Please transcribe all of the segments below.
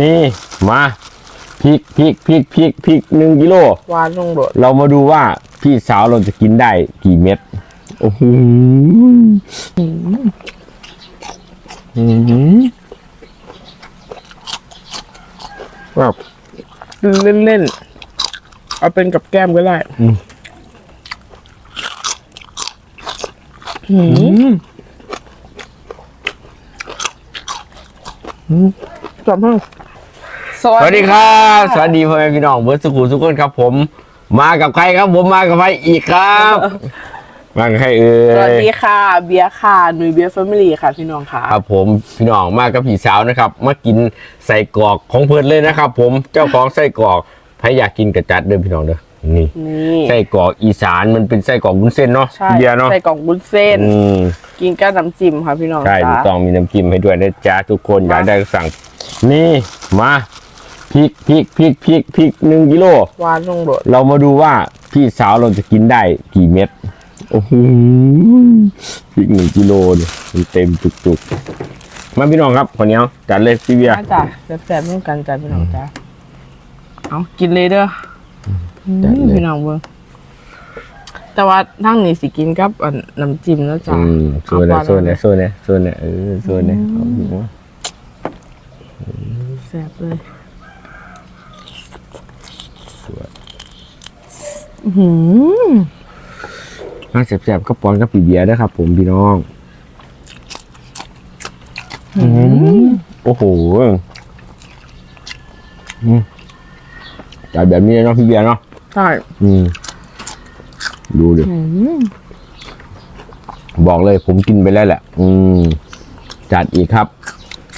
นี่มาพริกพริกพริกพริกพริกหนึ่งกิโลหวานลงโดดเรามาดูว่าพี่สาวเราจะกินได้กี่เม็ดโอ้โหอืมแบบเล่นเล่นๆเอาเป็นกับแก้มก็ได้อืมหืมจอมห้อง สวัสดีครับ สวัสดีพ่อแม่พี่น้องเบิร์ดสุขุมทุกคนครับ ผม มากับใครครับ ผมมากับใครอีกครับมากับใครเอ่สวัสยดีค่ะ เบียร์ค่ะหนุ่ยเบียร์แฟมิลี่ค่ะพี่น้องค่ะครับผมพี่น้องมากับพี่สาวนะครับมากินใส่กรอกของเพื่อนเลยนะครับ ผมเจ้าของไส้กรอกใครอยากกินกระจัดเด้อพี่น้องเด้อนี่นี่ไส้กรอกอีสานมันเป็นไส้กรอกวุ้นเส้นเนาะใช่พี่เบียร์เนาะใส่กล่องวุ้นเส้นอืมกินกับน้ำจิ้มค่ะพี่น้องใช่ถูกจ้าต้องมีน้ำจิ้มให้ด้วยนะจ๊ะทุกคนอยากได้ก็สั่งนี่มา พริกพริกพริกพริกพริกหนึ่งกิโล หวานลงโดดเรามาดูว่าพี่สาวเราจะกินได้กี่เม็ด โอ้โหพริกหนึ่งกิโลเนี่ยมันเต็มจุกๆ มาพี่น้องครับคนนี้เอาจัดเลยพี่เบียร์มาจ้ะแซ่บๆร่วมกันจ้ะพี่น้องจ้าเอากินเลยเด้อจัดอืมเลยพี่น้องเบิ่งแต่ว่าทั้งนี้สิกินกับอันน้ำจิ้มแล้วจ้ะอืมโซนเนี่ยโซนเนี่ยโซนเนี่ยโซนเนี่ยเออโซนเนี่ยเอาอยู่วะแซ่บเลย สวย อื้อ หือมาแซ่บๆก็ปอนกับพี่เบียร์นะครับ ผมพี่น้องโอ้โหอืมจัดแบบนี้เลยเนาะพี่เบียร์เนาะใช่อืมดูดิอืมบอกเลยผมกินไปแล้วแหละ อืม จัดอีกครับ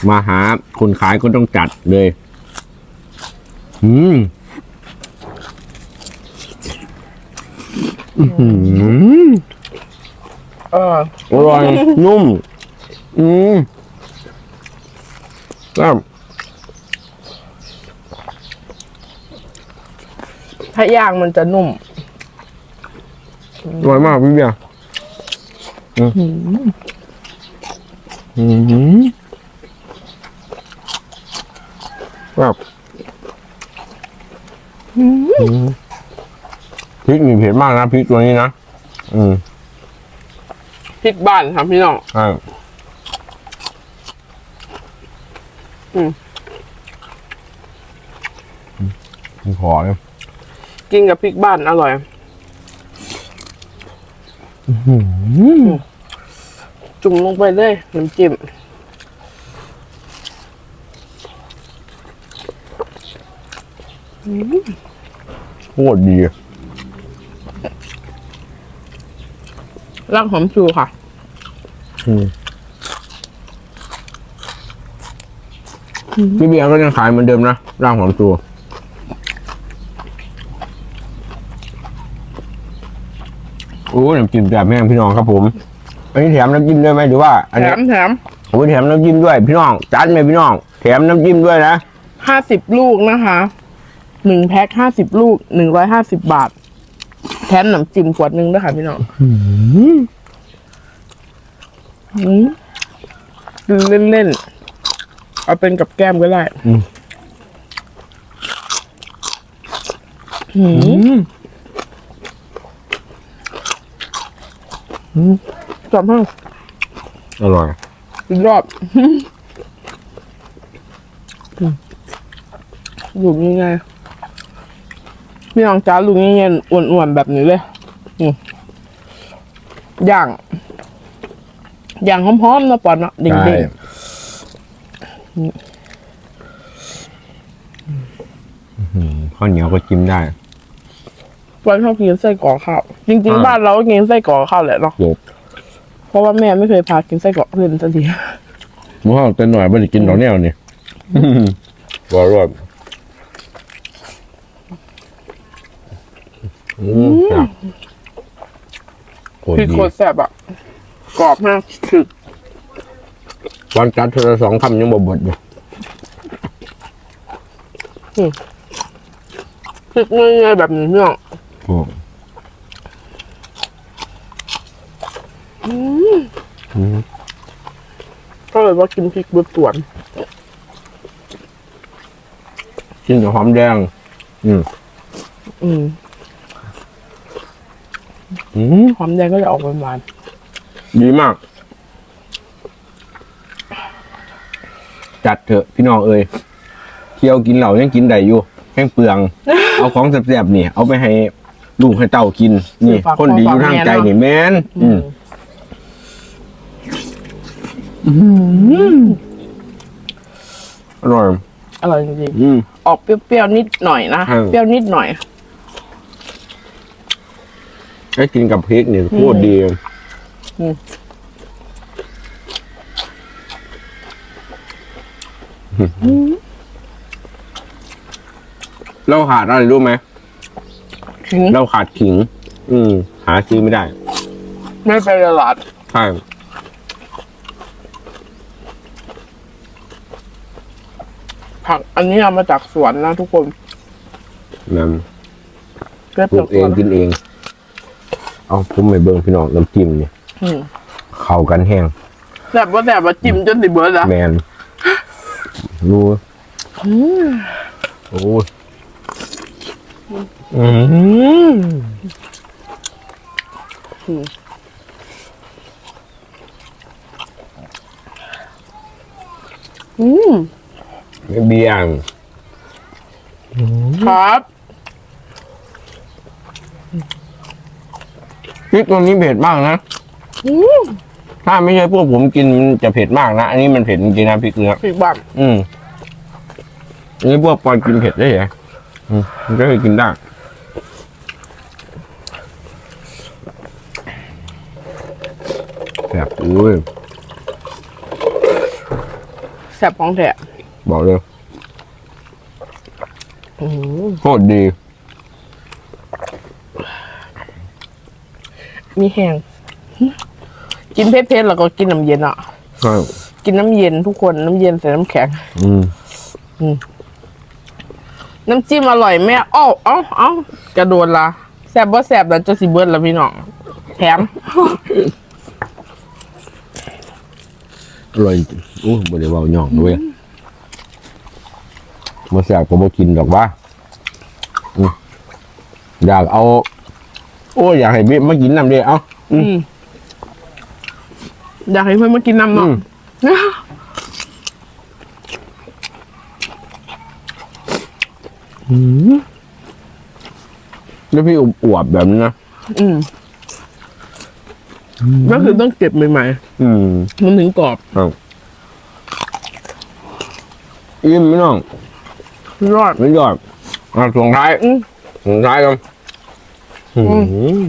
มาหาคนขายก็ต้องจัดเลย อืม อื้อหือเอออร่อย นุ่ม อืมครับถ้าย่างมันจะนุ่มอร่อยมากพี่เบียร์อืมอืมครับอืม พริกมีเผ็ดมากนะพริกตัวนี้นะอืมพริกบ้านครับพี่น้องใช่อืมผมขอเลยกินกับพริกบ้านอร่อยจุ่มลงไปเลยน้ำจิ้มโคตรดี รากหอมชูค่ะพี่เบียร์ก็ยังขายเหมือนเดิมนะร่างหอมตัวโอ้น้ำจิ้มแบบแม่งพี่น้องครับผม อันนี้แถมน้ำจิ้มด้วยไหมหรือว่า อันแถนี้มแถมโอ้ยแถมน้ำจิ้มด้วยพี่น้องจัดไหมพี่น้อง แถมน้ำจิ้มด้วยนะ ห้าสิบลูกนะคะ หนึ่งแพ็คห้าสิบลูกหนึ่งร้อยห้าสิบบาท แถมน้ำจิ้มขวดหนึ่งด้วยค่ะพี่น้องอืมเล่นเล่นๆเอาเป็นกับแก้มก็ได้อืมหืมจอมห้องอร่อยอีกรอบลูกง่ายๆ พี่น้องจ้าลูกง่ายๆอ้วนๆแบบนี้เลยอืมย่างย่างหอมๆนะปอนเนาะเด้ใช่งข้าวเหนียวก็จิ้มได้ๆปอนชอบกินไส้กรอกข้าวจริงอ่าๆบ้านเราก็กินไส้กรอกข้าวแหละเนาะจบเพราะว่าแม่ไม่เคยพากินไส้กรอกเพื่อนสักทีมื่อเต้นหน่อยไม่ได้กินดอกแนวนี่อร่อย อืมครับโคตรพริกดีโคตรแซ่บอะ กรอบมากถึกวันจัดเธอละสองคำยังบ่เบดเลยพริกง่ายๆแบบนี้พี่น้องโอ้ก็เลยว่ากินพริกบดสวน กินกับหอมแดง อืมอืม อืมหอมแดงก็จะออกหวานดีมาก จัดเถอะพี่น้องเอ้ยเที่ยวกินเหล่ายังกินได้อยู่แห้งเปลือง เอาของแซ่บๆนี่ เอาไปให้ลูกให้เต้ากิน นี่ คนดีอยู่ทางใจนี่แม่นๆอือืมมอร่อย อร่อยจริงอืมๆออกเปรี้ยวๆนิดหน่อยนะอืมเปรี้ยวนิดหน่อย ให้กินกับพริกนี่โคตรดีอืมเราขาดอะไรรู้ไหมขิงเราขาดขิง อืม หาซื้อไม่ได้ ไม่ไปตลาดใช่ผักอันนี้เอามาจากสวนนะทุกคนนั่นเก็บปลูจากกเอสวงนกินเอง เอาผมไม่เบิ่งพี่น้องน้ำจิ้มนี่อืมเข้ากันแห้งแซ่บว่าแซ่บว่าจิ้มจนติเบิร์ดละแมนรู้อืมโอ้ยอืมอืมเบียร์ครับ พริกตัวนี้เผ็ดมากนะอืมถ้าไม่ใช่พวกผมกินมันจะเผ็ดมากนะ อันนี้มันเผ็ดจริงๆนะพริกเนื้อผิดบังอืมอันนี้พวกปอนกินเผ็ดได้เหรออืมมันก็เลยกินได้แบบอุ้ยแซ่บของแท้บอกเลยอืมโคตรดี มีแห้งกินเผ็ดๆแล้วก็กินน้ำเย็นอะ ใช่กินน้ำเย็นทุกคนน้ำเย็นใส่น้ำแข็ง อืมน้ำจิ้มอร่อยแม่เอ้าเอ้าเอ้ากระโดดละแซ่บบ่แซ่บแล้วจะสิเบิร์ดละพี่น้องแถม อร่อยจริงโอ้ยบ่ได้เว้าหย่องด้วยมาแสบก็บ่กินดอกว่าอืมอยากเอา โอ้ยอยากให้เบ๊มากินน้ำเดียวเอาอืมอยากให้เพื่อนมากินน้ำเนาะอืมแล้วพี่อวบๆแบบนี้นะอืมก็คือต้องเก็บใหม่อืมๆมันถึงกรอบครับอิ่มพี่น้องรอดไม่ยอดอะส่งท้ายอืมส่งท้ายกัน อืม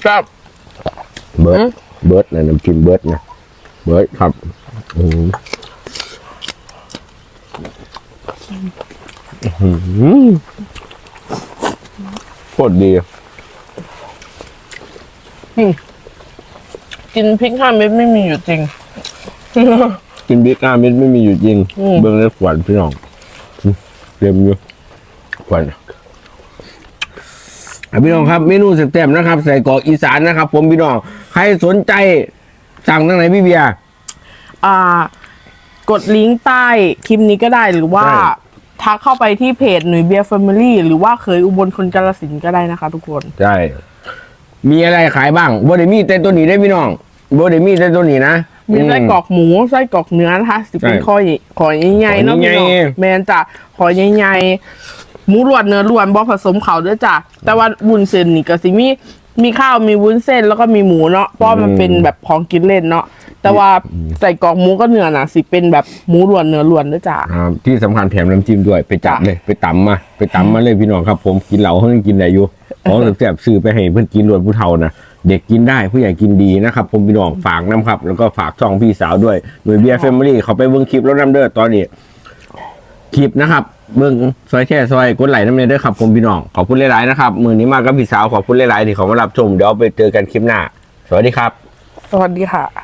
แซ่บเบิร์ดอืมเบิร์ดนะน้ำจิ้มเบิร์ดนะเบิร์ดครับอืมอืมโคตรดีกินพริกห้าเม็ดไม่มีอยู่จริง กินบิ๊กอาเม็ดไม่มีอยู่จริงอืมเบื้องในขวัญพี่น้องอืม เต็มอยู่ขวัญอะพี่น้องครับเมนูสเต็มนะครับ ใส่กรอกอีสานนะครับ ผมพี่น้องใครสนใจสั่งทางไหนพี่เบียร์อ่ากดลิงก์ใต้คลิปนี้ก็ได้หรือว่าใช่ทักเข้าไปที่เพจหนุ่ยเบียร์แฟมิลี่หรือว่าเคยอุบลคนกาลสินธุ์ก็ได้นะคะ ทุกคนใช่มีอะไรขายบ้างบไดมีแต่ตัวนี้ได้พี่น้องบไดมีแต่ตัวนี้นะ มีไส้กรอกหมูไส้กรอกเนื้อนะคะสิเป็นใช่คอใหญ่ขอใหญ่ๆเนาะขอพี่น้องใหญ่ๆแมนจ้ะขอใหญ่ๆหมูล้วนเนื้อล้วนบ่ผสมเขาด้วยจ้ะแต่ว่าวุ้นเส้นนี่ก็สิมีมีข้าวมีวุ้นเส้นแล้วก็มีหมูเนาะเพราะมันเป็นแบบของกินเล่นเนาะแต่ว่าใส่กรอกหมูก็เนื้อน่ะสิเป็นแบบหมูล้วนเนื้อล้วนด้วยจ้ะอ่าที่สำคัญแถมน้ำจิ้มด้วยไปจัดจ้ะเลยไปตำมา ไปตำมาเลยพี่น้องครับ ผมกินเหล้าเขายังกินได้อยู่ของแสบๆซื้อไปให้เพื่อนกินรวดผู้เฒ่านะ เด็กกินได้ผู้ใหญ่กินดีนะครับ ผมพี่น้องฝากน้ำครับ แล้วก็ฝากช่องพี่สาวด้วยโดยเบียร์แฟมิลี่เขาไปเบิ้งคลิปแล้วน้ำเด้อตอนนี้คลิปนะครับเบิ้งซอยแช่ซอยกดไหลค์น้ำเนยด้วยครับผมพี่น้องขอบคุณหลายๆนะครับมือนี้มากับพี่สาวขอบคุณหลายๆที่เขามารับชมเดี๋ยวไปเจอกันคลิปหน้า สวัสดีครับ สวัสดีค่ะ